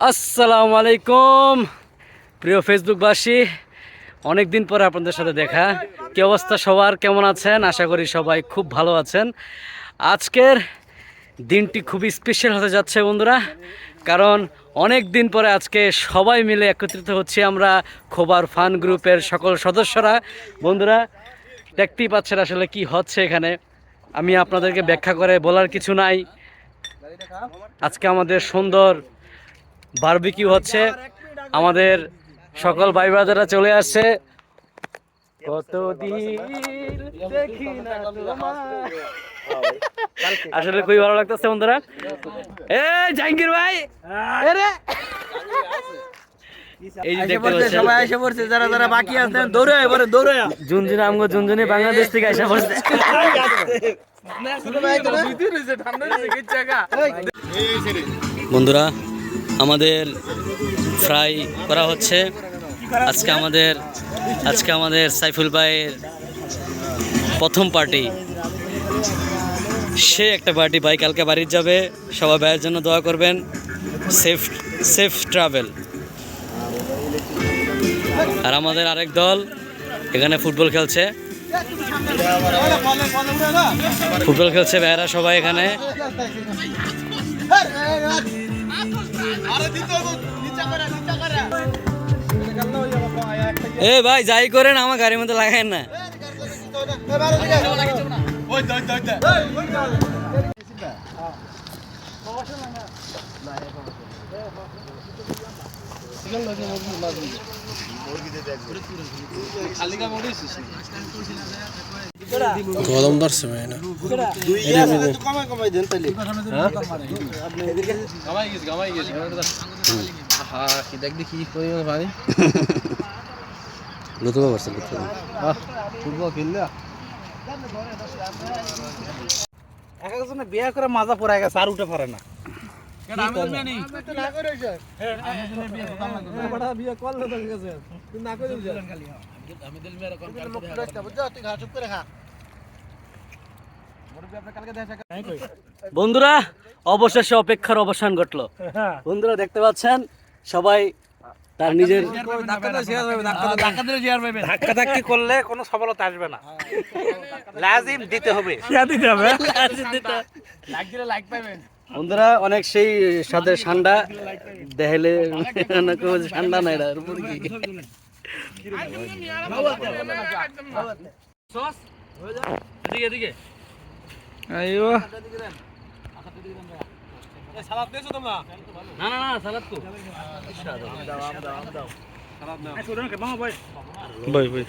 আসসালামু আলাইকুম প্রিয় ফেসবুকবাসী অনেক দিন পরে আপনাদের সাথে দেখা। কি অবস্থা সবার? কেমন আছেন? আশা করি সবাই খুব ভালো আছেন। আজকের দিনটি খুবই স্পেশাল হতে যাচ্ছে বন্ধুরা, কারণ অনেক দিন পরে আজকে সবাই মিলে একত্রিত হচ্ছি আমরা খোবার ফান গ্রুপের সকল সদস্যরা। বন্ধুরা, দেখতেই পাচ্ছেন আসলে কি হচ্ছে এখানে। আমি আপনাদেরকে ব্যাখ্যা করে বলার কিছু নাই। আজকে আমাদের সুন্দর বারবিকিউ হচ্ছে। আমাদের সকল ভাই ব্রাদাররা চলে আসছে। কতদিন দেখি না তোমায়। আসলে খুবই ভালো লাগতেছে বন্ধুরা। এ জাহাঙ্গীর ভাই এ রে। এই যে দেখতে পাচ্ছেন। সবাই এসে পড়ছে যারা যারা বাকি আছেন দৌড়ে এবারে দৌড়ে জুনজুন আমগো জুনজুনি বাংলাদেশ থেকে আসা পড়ছে। বন্ধুরা আমাদের ফ্রাই করা হচ্ছে। আজকে আমাদের আজকে আমাদের সাইফুল ভাইয়ের প্রথম পার্টি। সে একটা পার্টি ভাই কালকে বাড়ির যাবে, সবাই ভাইয়ের জন্য দোয়া করবেন। Safe safe travel. আর আমাদের আরেক দল এখানে ফুটবল খেলছে। ফুটবল খেলছে ভাইয়েরা সবাই এখানে। এ ভাই যাই করেন আমার গাড়ির মধ্যে লাগায়েন না। গরম ধরছে ভাই না কমাই কমাই দেন তাহলে লুতুবা পারছে লুতুবা এক একজনে বিয়ে করে মাজা পড়ে গেছে আর উঠে পারে না। বন্ধুরা অবশেষে অপেক্ষার অবসান ঘটলো। বন্ধুরা দেখতে পাচ্ছেন? সবাই তার নিজের ধাক্কা ধাক্কি করলে কোনো সফলতা আসবে না। লাজিম দিতে হবে। বন্ধুরা অনেক সেই সাথে ঠান্ডা। দেখাইলে ঠান্ডা নাই এটার উপর কি দিয়েছ তোমরা? না না না সালাদ তো ভাই ভাই